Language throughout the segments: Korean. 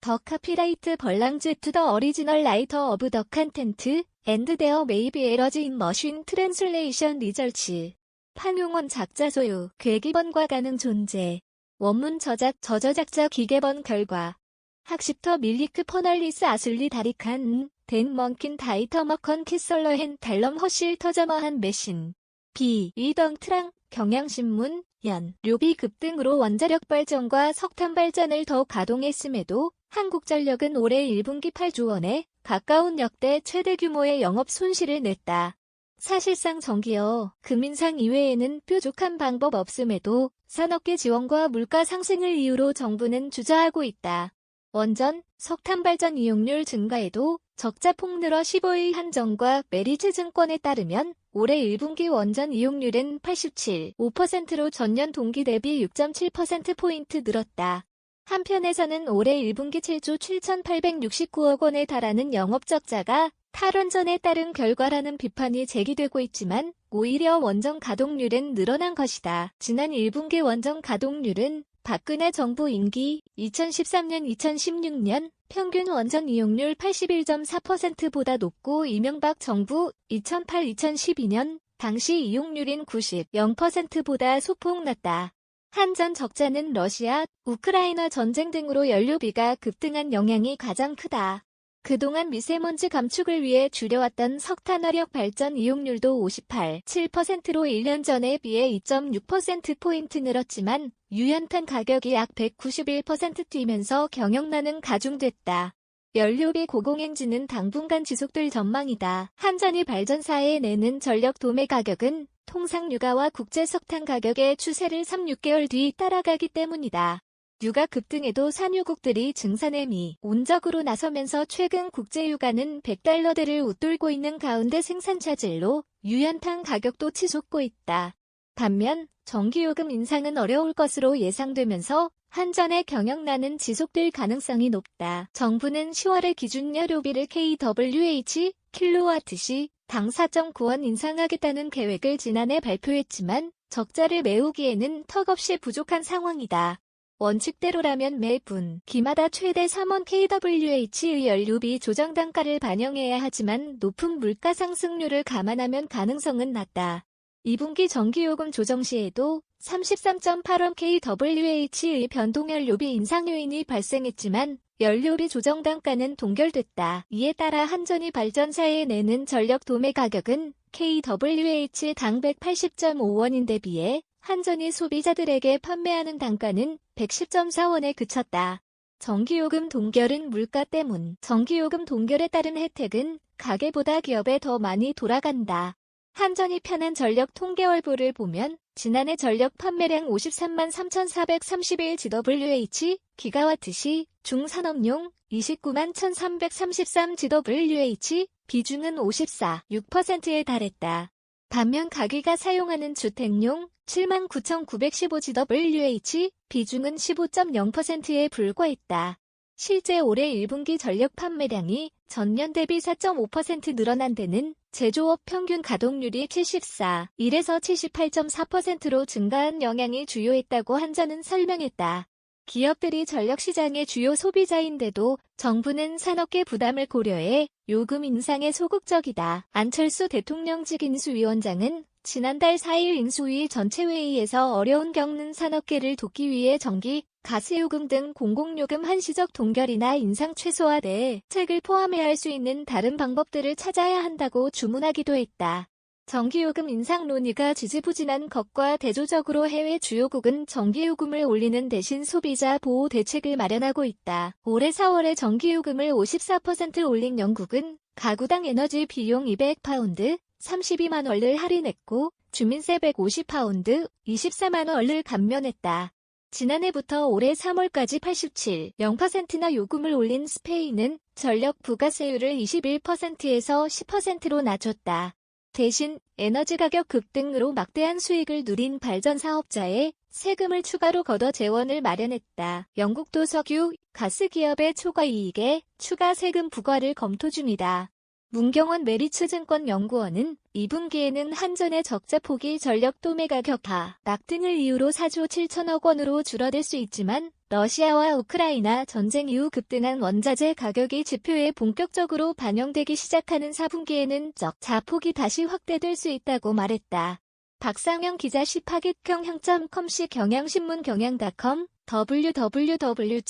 더 카피라이트 벌랑즈 투 더 어리지널 라이터 어브 더 컨텐트 앤드 데어 메이비 에러지 인 머신 트랜슬레이션 리절치 판용원 작자 소유 괴기번과 가능 존재. 원문 저작 저저작자 기계번 결과. 학습터 밀리크 퍼널리스 아슬리 다리칸 덴 먼킨 다이터 머컨 키설러헨 달럼 허실 터저머한 메신 비 이덩 트랑 경향신문 연 료비 급등으로 원자력 발전과 석탄 발전을 더욱 가동했음에도 한국전력은 올해 1분기 8조 원에 가까운 역대 최대 규모의 영업 손실을 냈다. 사실상 전기여 금인상 이외에는 뾰족한 방법 없음에도 산업계 지원과 물가 상승을 이유로 정부는 주저하고 있다. 원전, 석탄 발전 이용률 증가에도 적자 폭 늘어 15일 한정과 메리츠 증권에 따르면 올해 1분기 원전 이용률은 87.5%로 전년 동기 대비 6.7%포인트 늘었다. 한편에서는 올해 1분기 7조 7,869억 원에 달하는 영업적자가 탈원전에 따른 결과라는 비판이 제기되고 있지만 오히려 원전 가동률은 늘어난 것이다. 지난 1분기 원전 가동률은 박근혜 정부 임기 2013년 2016년 평균 원전 이용률 81.4%보다 높고 이명박 정부 2008-2012년 당시 이용률인 90.0%보다 소폭 낮다. 한전 적자는 러시아, 우크라이나 전쟁 등으로 연료비가 급등한 영향이 가장 크다. 그동안 미세먼지 감축을 위해 줄여왔던 석탄화력 발전 이용률도 58.7%로 1년 전에 비해 2.6%포인트 늘었지만 유연탄 가격이 약 191% 뛰면서 경영난은 가중됐다. 연료비 고공행진은 당분간 지속될 전망이다. 한전이 발전사에 내는 전력 도매 가격은 통상 유가와 국제 석탄 가격의 추세를 3, 6개월 뒤 따라가기 때문이다. 유가 급등에도 산유국들이 증산의 미 온적으로 나서면서 최근 국제유가는 100달러대를 웃돌고 있는 가운데 생산 차질로 유연탄 가격도 치솟고 있다. 반면 전기요금 인상은 어려울 것으로 예상되면서 한전의 경영난은 지속될 가능성이 높다. 정부는 10월에 기준 여료비를 KWH 킬로와트시 당 4.9원 인상하겠다는 계획을 지난해 발표했지만 적자를 메우기에는 턱없이 부족한 상황이다. 원칙대로라면 매분 기마다 최대 3원 KWH의 연료비 조정 단가를 반영해야 하지만 높은 물가 상승률을 감안하면 가능성은 낮다. 2분기 전기요금 조정 시에도 33.8원 KWH의 변동연료비 인상 요인이 발생했지만 연료비 조정 단가는 동결됐다. 이에 따라 한전이 발전사에 내는 전력 도매 가격은 KWH 당 180.5원인데 비해 한전이 소비자들에게 판매하는 단가는 110.4원에 그쳤다. 전기요금 동결은 물가 때문. 전기요금 동결에 따른 혜택은 가게보다 기업에 더 많이 돌아간다. 한전이 편한 전력 통계월보를 보면 지난해 전력 판매량 53만 3,431 GWH 기가와트시 중산업용 29만 1,333 GWH 비중은 54.6%에 달했다. 반면 가기가 사용하는 주택용 79,915GWH 비중은 15.0%에 불과했다. 실제 올해 1분기 전력 판매량이 전년 대비 4.5% 늘어난 데는 제조업 평균 가동률이 74, 1에서 78.4%로 증가한 영향이 주요했다고 한전은 설명했다. 기업들이 전력시장의 주요 소비자인데도 정부는 산업계 부담을 고려해 요금 인상에 소극적이다. 안철수 대통령직 인수위원장은 지난달 4일 인수위 전체회의에서 어려운 겪는 산업계를 돕기 위해 전기, 가스요금 등 공공요금 한시적 동결이나 인상 최소화 대책을 포함해 할 수 있는 다른 방법들을 찾아야 한다고 주문하기도 했다. 전기요금 인상 논의가 지지부진한 것과 대조적으로 해외 주요국은 전기요금을 올리는 대신 소비자 보호 대책을 마련하고 있다. 올해 4월에 전기요금을 54% 올린 영국은 가구당 에너지 비용 200파운드, 32만 원을 할인했고 주민세 150파운드, 24만 원을 감면했다. 지난해부터 올해 3월까지 87.0%나 요금을 올린 스페인은 전력 부가세율을 21%에서 10%로 낮췄다. 대신 에너지 가격 급등으로 막대한 수익을 누린 발전 사업자에 세금을 추가로 걷어 재원을 마련했다. 영국도 석유, 가스 기업의 초과 이익에 추가 세금 부과를 검토 중이다. 문경원 메리츠 증권 연구원은 2분기에는 한전의 적자 폭이 전력 도매 가 격하, 낙 등을 이유로 4조 7천억 원으로 줄어들 수 있지만 러시아와 우크라이나 전쟁 이후 급등한 원자재 가격이 지표에 본격적으로 반영되기 시작하는 4분기에는 적 자 폭이 다시 확대될 수 있다고 말했다. 박상영 기자 시파겟경 향.com시 경향신문 경향닷컴 www.kan.co.kr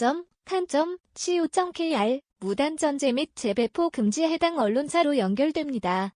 무단 전제 및 재배포 금지에 해당 언론사로 연결됩니다.